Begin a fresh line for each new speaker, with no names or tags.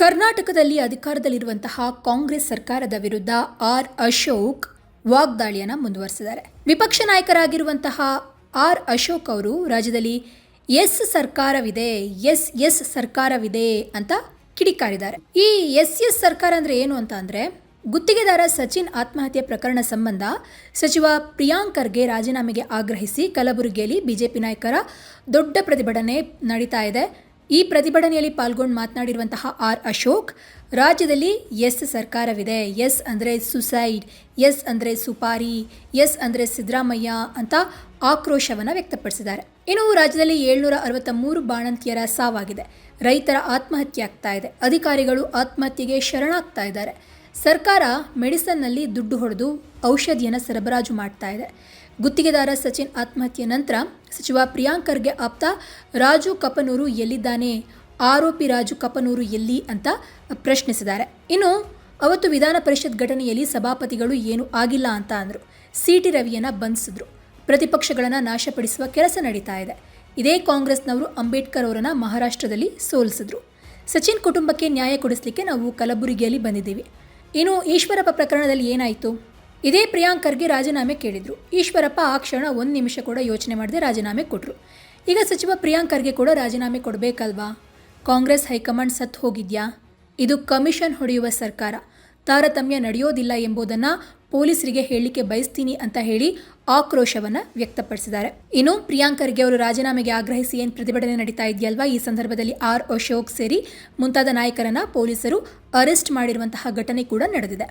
ಕರ್ನಾಟಕದಲ್ಲಿ ಅಧಿಕಾರದಲ್ಲಿರುವಂತಹ ಕಾಂಗ್ರೆಸ್ ಸರ್ಕಾರದ ವಿರುದ್ಧ ಆರ್ ಅಶೋಕ್ ವಾಗ್ದಾಳಿಯನ್ನು ಮುಂದುವರೆಸಿದ್ದಾರೆ. ವಿಪಕ್ಷ ನಾಯಕರಾಗಿರುವಂತಹ ಆರ್ ಅಶೋಕ್ ಅವರು ರಾಜ್ಯದಲ್ಲಿ ಎಸ್ ಸರ್ಕಾರವಿದೆ, ಎಸ್ ಎಸ್ ಸರ್ಕಾರವಿದೆ ಅಂತ ಕಿಡಿಕಾರಿದ್ದಾರೆ. ಈ ಎಸ್ ಎಸ್ ಸರ್ಕಾರ ಅಂದ್ರೆ ಏನು ಅಂತ ಅಂದ್ರೆ ಗುತ್ತಿಗೆದಾರ ಸಚಿನ್ ಆತ್ಮಹತ್ಯೆ ಪ್ರಕರಣ ಸಂಬಂಧ ಸಚಿವ ಪ್ರಿಯಾಂಕ್ ಖರ್ಗೆ ರಾಜೀನಾಮೆಗೆ ಆಗ್ರಹಿಸಿ ಕಲಬುರಗಿಯಲ್ಲಿ ಬಿಜೆಪಿ ನಾಯಕರ ದೊಡ್ಡ ಪ್ರತಿಭಟನೆ ನಡೀತಾ ಇದೆ. ಈ ಪ್ರತಿಭಟನೆಯಲ್ಲಿ ಪಾಲ್ಗೊಂಡು ಮಾತನಾಡಿರುವಂತಹ ಆರ್ ಅಶೋಕ್, ರಾಜ್ಯದಲ್ಲಿ ಎಸ್ ಸರ್ಕಾರವಿದೆ. ಎಸ್ ಅಂದರೆ ಸುಸೈಡ್, ಎಸ್ ಅಂದರೆ ಸುಪಾರಿ, ಎಸ್ ಅಂದರೆ ಸಿದ್ದರಾಮಯ್ಯ ಅಂತ ಆಕ್ರೋಶವನ್ನು ವ್ಯಕ್ತಪಡಿಸಿದ್ದಾರೆ. ಇನ್ನು ರಾಜ್ಯದಲ್ಲಿ ಏಳ್ನೂರ ಅರವತ್ತ ಮೂರು ಬಾಣಂತಿಯರ ಸಾವಾಗಿದೆ. ರೈತರ ಆತ್ಮಹತ್ಯೆ ಆಗ್ತಾ ಇದೆ. ಅಧಿಕಾರಿಗಳು ಆತ್ಮಹತ್ಯೆಗೆ ಶರಣಾಗ್ತಾ ಇದ್ದಾರೆ. ಸರ್ಕಾರ ಮೆಡಿಸನ್ನಲ್ಲಿ ದುಡ್ಡು ಹೊಡೆದು ಔಷಧಿಯನ್ನು ಸರಬರಾಜು ಮಾಡ್ತಾ ಇದೆ. ಗುತ್ತಿಗೆದಾರ ಸಚಿನ್ ಆತ್ಮಹತ್ಯೆ ನಂತರ ಸಚಿವ ಪ್ರಿಯಾಂಕರ್ಗೆ ಆಪ್ತ ರಾಜು ಕಪನೂರು ಎಲ್ಲಿದ್ದಾನೆ, ಆರೋಪಿ ರಾಜು ಕಪನೂರು ಎಲ್ಲಿ ಅಂತ ಪ್ರಶ್ನಿಸಿದ್ದಾರೆ. ಇನ್ನು ಅವತ್ತು ವಿಧಾನ ಪರಿಷತ್ ಘಟನೆಯಲ್ಲಿ ಸಭಾಪತಿಗಳು ಏನು ಆಗಿಲ್ಲ ಅಂತ ಅಂದರು. C T ರವಿಯನ್ನು ಬಂಧಿಸಿದ್ರು. ಪ್ರತಿಪಕ್ಷಗಳನ್ನು ನಾಶಪಡಿಸುವ ಕೆಲಸ ನಡೀತಾ ಇದೆ. ಇದೇ ಕಾಂಗ್ರೆಸ್ನವರು ಅಂಬೇಡ್ಕರ್ ಅವರನ್ನು ಮಹಾರಾಷ್ಟ್ರದಲ್ಲಿ ಸೋಲಿಸಿದ್ರು. ಸಚಿನ್ ಕುಟುಂಬಕ್ಕೆ ನ್ಯಾಯ ಕೊಡಿಸಲಿಕ್ಕೆ ನಾವು ಕಲಬುರಗಿಯಲ್ಲಿ ಬಂದಿದ್ದೀವಿ. ಇನ್ನು ಈಶ್ವರಪ್ಪ ಪ್ರಕರಣದಲ್ಲಿ ಏನಾಯಿತು? ಇದೇ ಪ್ರಿಯಾಂಕರ್ಗೆ ರಾಜೀನಾಮೆ ಕೇಳಿದರು. ಈಶ್ವರಪ್ಪ ಆ ಕ್ಷಣ ಒಂದು ನಿಮಿಷ ಕೂಡ ಯೋಚನೆ ಮಾಡದೆ ರಾಜೀನಾಮೆ ಕೊಟ್ಟರು ಈಗ ಸಚಿವ ಪ್ರಿಯಾಂಕರ್ಗೆ ಕೂಡ ರಾಜೀನಾಮೆ ಕೊಡಬೇಕಲ್ವಾ? ಕಾಂಗ್ರೆಸ್ ಹೈಕಮಾಂಡ್ ಸತ್ತು ಹೋಗಿದ್ಯಾ? ಇದು ಕಮಿಷನ್ ಹೊಡೆಯುವ ಸರ್ಕಾರ. ತಾರತಮ್ಯ ನಡೆಯೋದಿಲ್ಲ ಎಂಬುದನ್ನು ಪೊಲೀಸರಿಗೆ ಹೇಳಲಿಕ್ಕೆ ಬಯಸ್ತೀನಿ ಅಂತ ಹೇಳಿ ಆಕ್ರೋಶವನ್ನು ವ್ಯಕ್ತಪಡಿಸಿದ್ದಾರೆ. ಇನ್ನು ಪ್ರಿಯಾಂಕರ್ಗೆ ಅವರು ರಾಜೀನಾಮೆಗೆ ಆಗ್ರಹಿಸಿ ಏನು ಪ್ರತಿಭಟನೆ ನಡೀತಾ ಇದೆಯಲ್ವಾ? ಈ ಸಂದರ್ಭದಲ್ಲಿ ಆರ್ ಅಶೋಕ್ ಸೇರಿ ಮುಂತಾದ ನಾಯಕರನ್ನ ಪೊಲೀಸರು ಅರೆಸ್ಟ್ ಮಾಡಿರುವಂತಹ ಘಟನೆ ಕೂಡ ನಡೆದಿದೆ.